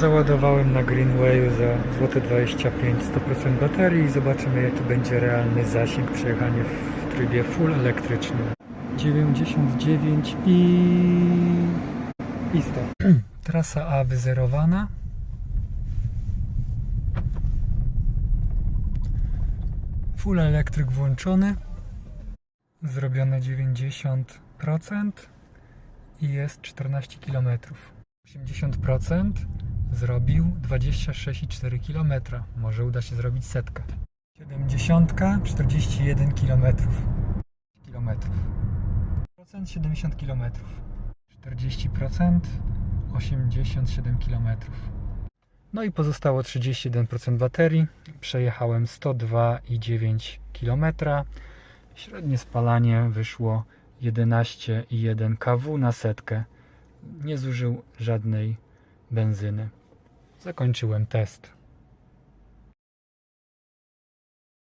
Załadowałem na Greenwayu za złote 25 100% baterii i zobaczymy jaki będzie realny zasięg przejechania w trybie full elektrycznym. 99 i... i stop. Trasa A wyzerowana. Full elektryk włączony. Zrobione 90% i jest 14 km. 80% zrobił 26,4 km. Może uda się zrobić setkę. 70 41 km. Kilometrów. Procent 70 km. 40% 87 km. No i pozostało 31% baterii. Przejechałem 102,9 km. Średnie spalanie wyszło 11,1 kW na setkę. Nie zużył żadnej benzyny. Zakończyłem test.